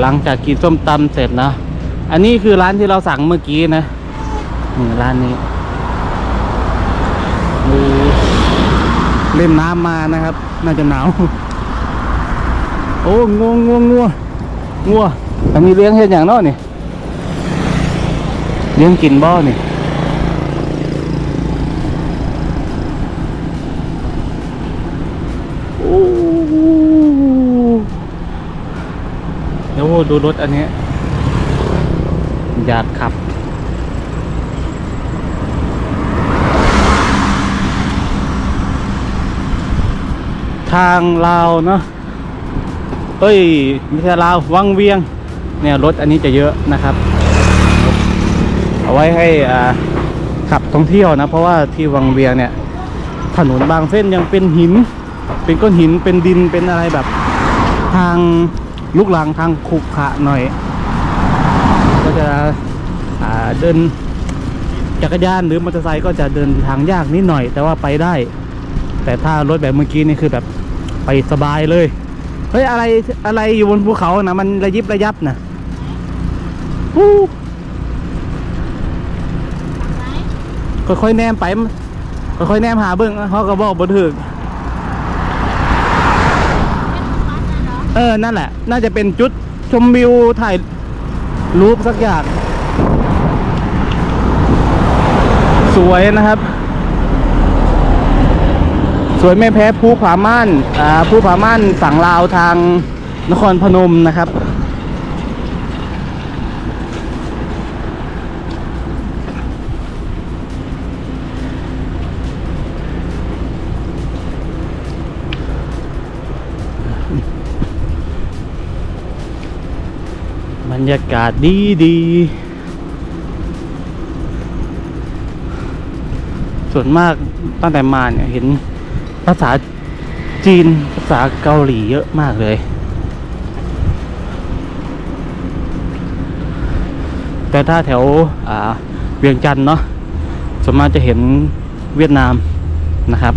หลังจากกินส้มตำเสร็จนะอันนี้คือร้านที่เราสั่งเมื่อกี้นะนี่ร้านนี้มีเล่นน้ำมานะครับ น่าจะหนาว โอ้งัวงัวงัวงัวอันนี้เลี้ยงเห็ดอย่างนอกนี่เลี้ยงกินบ่นี่ เดี๋ยวดูรถอันนี้ อยากขับ ทางลาวเนาะเอ้ยไม่ใช่ลาววังเวียง เนี่ยรถอันนี้จะเยอะนะครับ เอาไว้ให้อ่าขับท่องเที่ยวนะ เพราะว่าที่วังเวียงเนี่ย ถนนบางเส้นยังเป็นหิน เป็นก้อนหินเป็นดินเป็นอะไรแบบทาง ลูกลังทางขุขะหน่อย ก็จะเดินจักรยานหรือมอเตอร์ไซค์ก็จะเดินทางยากนิดหน่อย แต่ว่าไปได้ แต่ถ้ารถแบบเมื่อกี้นี่คือแบบไปสบายเลยเฮ้ยอะไรอะไรอยู่บนภูเขานะมันระยิบระยับนะฮู้ค่อยๆแนมไปค่อยๆแนมหาเบิ้งเขาก็บอกบ่ถึก เออ นั่นแหละ น่าจะเป็นจุดชมวิวถ่ายรูปสักอย่าง สวยนะครับ สวยไม่แพ้ภูผาม่าน อ่า ภูผาม่านฝั่งลาวทางนครพนมนะครับ รรยากาศดีดี ส่วนมากตั้งแต่มาเนี่ยเห็นภาษาจีนภาษาเกาหลีเยอะมากเลย แต่ถ้าแถวเวียงจันทน์เนาะส่วนมากจะเห็นเวียดนามนะครับ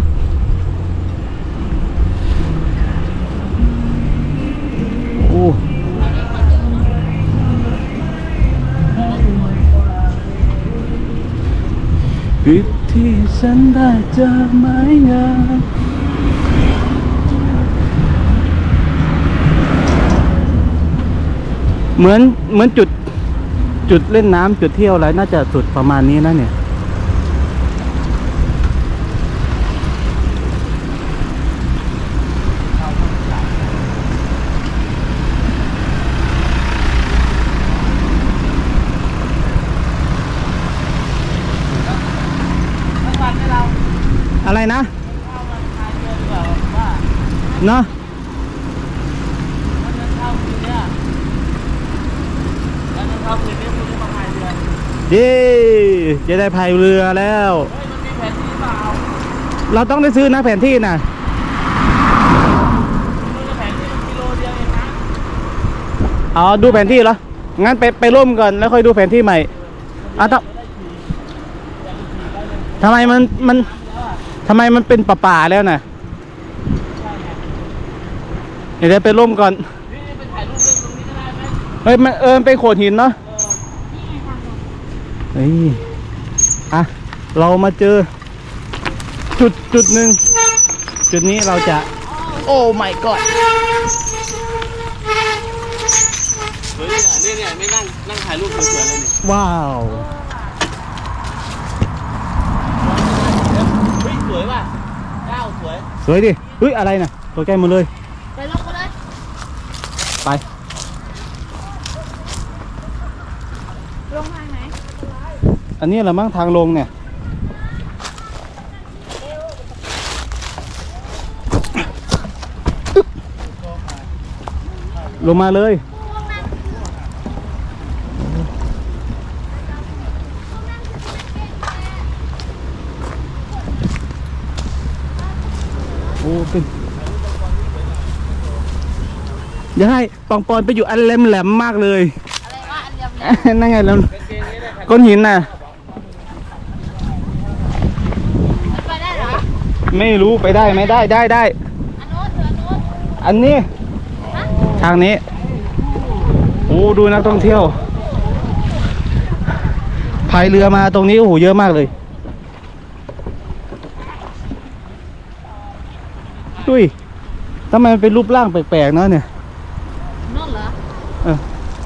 ผิดที่ฉันได้เจอไม้งามเหมือนเหมือนจุดจุดเล่นน้ำจุดเที่ยวอะไรน่าจะสุดประมาณนี้นะเนี่ย อะไรนะเนาะเย้จะได้พายเรือแล้ว เราต้องได้ซื้อนะแผนที่นะเอาดูแผนที่เหรอ งั้นไปไปร่วมก่อนแล้วค่อยดูแผนที่ใหม่อะทำทำไมมันมัน ทำไมมันเป็นป่าๆแล้วน่ะเดี๋ยวไปร่วมก่อน เฮ้ยมันเออมันเป็นโขดหินเนาะเฮ้ยอะ เรามาเจอ จุดจุดหนึ่ง จุดนี้เราจะ โอ้ my god เฮ้ยเนี่ยเนี่ยไม่นั่งนั่งถ่ายรูปสวยๆเลยเนี่ยว้าว เฮ้ยสวยว่ะก้าวสวย สวยดิเฮ้ยอะไรน่ะตัวใกล้หมดเลย ไปลงกันเลยไป ลงทางไหนอันนี้แหละมั้งทางลงเนี่ย ลงมาเลย เป็นอย่าให้ปองปอนไปอยู่อันแหลมแหลมๆมากเลยอะไรวะอันเดียวเนี่ยนั่นไงแล้วก้อนหินน่ะ มันไปได้เหรอ ไม่รู้ไปได้ไหมได้ได้ได้อันโน้นเถืออันโน้นอันนี้ฮะทางนี้ไโอ้ดูนักท่องเที่ยวพายเรือมาตรงนี้โอ้โหเยอะมากเลย ดุยทำไมมันเป็นรูปร่างแปลกๆเนาะเนี่ยนั่นเหรอเออ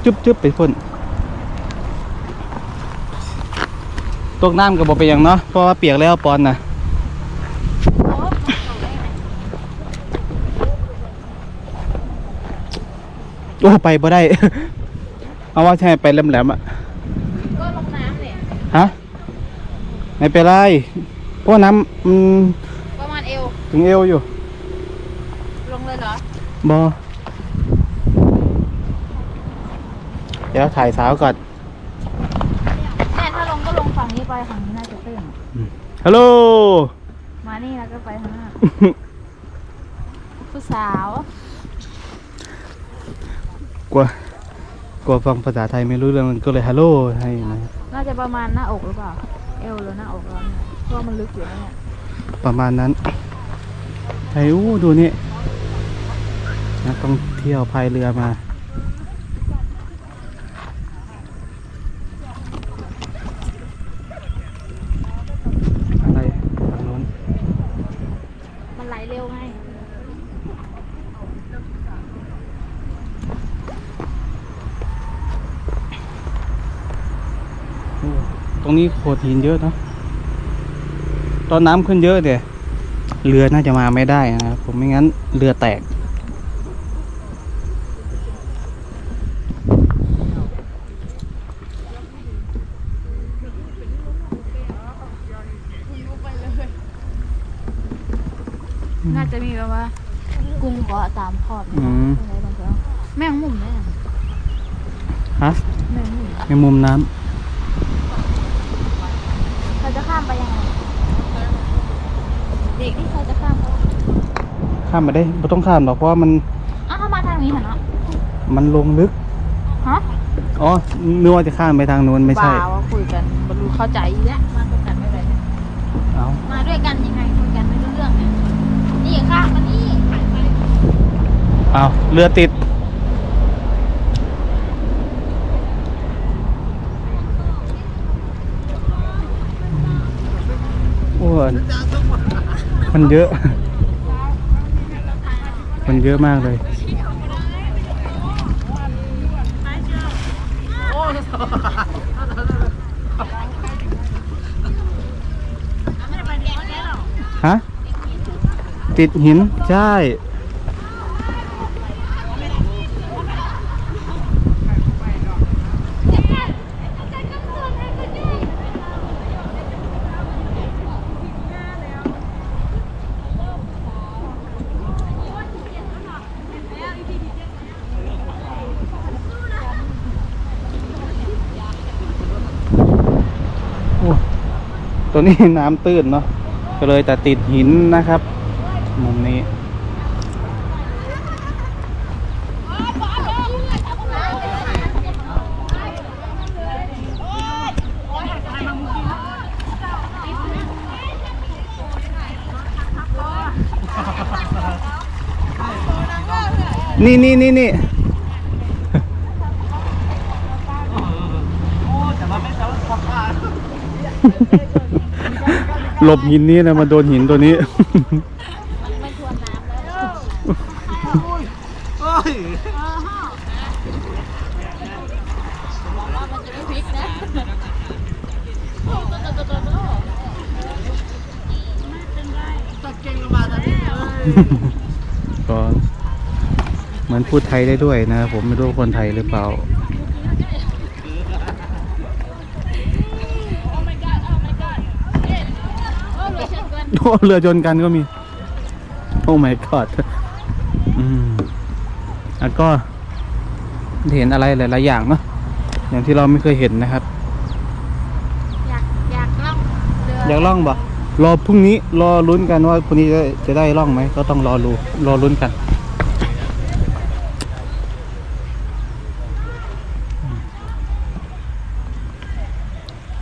จุ๊บจุ๊บไปพ่นตกน้ำกับบอไปนหยังเนาะเพราะว่าเปียกแล้วปอนนะโอ้ไปบ่ได้ เอาว่าใช่ไปแหลมๆอะก็ลงน้ำเนี่ยฮะไม่เป็นไรเพราะว่าน้ำมันประมาณเอวถึงเอวอยู่ ลงเลยเหรอ บอเดี๋ยวถ่ายสาวก่อนแม่ถ้าลงก็ลงฝั่งนี้ไปฝั่งนี้น่าจะตื้นฮัลโหล มานี่แล้วก็ไปข้างหน้าผู้สาวกลัวกลัวฟังภาษาไทยไม่รู้เรื่องก็เลยฮัลโหลให้นะครับน่าจะประมาณหน้าอกหรือเปล่า เอวหรือหน้าอกเราเนี่ยเพราะว่ามันลึกอยู่นะเนี่ยประมาณนั้นไอ้อู้ดูนี่ นักท่องเที่ยวพายเรือมา อะไรทางโน้นมันไหลเร็วไงโอ้ตรงนี้โขดหินเยอะเนอะตอนน้ำขึ้นเยอะเนี่ยเรือน่าจะมาไม่ได้นะครับผมไม่งั้นเรือแตก น่าจะมีแบบว่า กุ้งเกาะตามขอบอืม อะไรบางอย่างแมงมุมเนี่ยฮะแมงมุมในมุมน้เขาจะข้ามไปยังไงเด็กที่เขาจะข้ามเขาำข้ามมาได้ไม่ต้องข้ามหรอกเพราะว่ามันอ้าวเขามาทางนี้เหรอเนาะมันลงลึก ฮะอ๋อนึกว่าจะข้ามไปทางนู้นไม่ใช่เปล่าว่าคุยกันบรรลุเข้าใจอีกแล้วมาด้วยกันไม่เป็นไรเอามาด้วยกันยังไงคุยกันไม่รู้เรื่องเนี่ย นี่ข้ามมานี่เอาเรือติดอ้วมันเยอะ มันเยอะมากเลย ฮะ ติดหิน ใช่ ตัวนี้น้ำตื้นเนาะก็เลยแต่ติดหินนะครับ มุมนี้ นี่นี่นี่นี่หลบหินนี้นะมาโดนหินตัวนี้ไม่ทวนน้ำแล้วบอน ม่พลิกนะโอ้โตโตโตโตโตก็เหมือนพูดไทยได้ด้วยนะครับผมไม่รู้ว่าคนไทยหรือเปล่า โอ้เลยเชิญกันโอ้เรือจนกันก็มี โอ้ my god อืมแล้วก็เห็นอะไรหลายๆอย่างเนาะอย่างที่เราไม่เคยเห็นนะครับ อยากอยากล่องเรืออยากล่องบ่รอพรุ่งนี้รอลุ้นกันว่าพรุ่งนี้จะจะได้ล่องไหมก็ต้องรอรูรอลุ้นกัน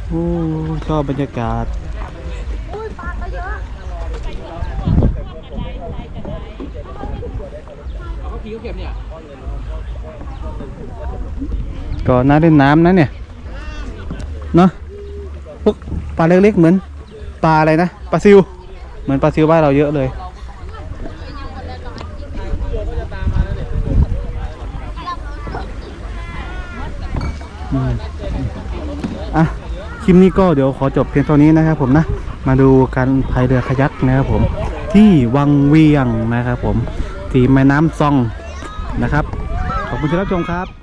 โอ้ ชอบรรยากาศก็เยอะเอาเขาขี่เขาเก็บเนี่ยก็น่าเล่นน้ำนะเนี่ย เนาะพวกปลาเล็กๆเหมือนปลาอะไรนะปลาซิว เหมือนปลาซิวบ้านเราเยอะเลยอืม คลิปนี้ก็เดี๋ยวขอจบเพียงเท่านี้นะครับผมนะ มาดูการพายเรือคายักนะครับผม ที่วังเวียงนะครับผม ที่แม่น้ำซองนะครับ ขอบคุณที่รับชมครับ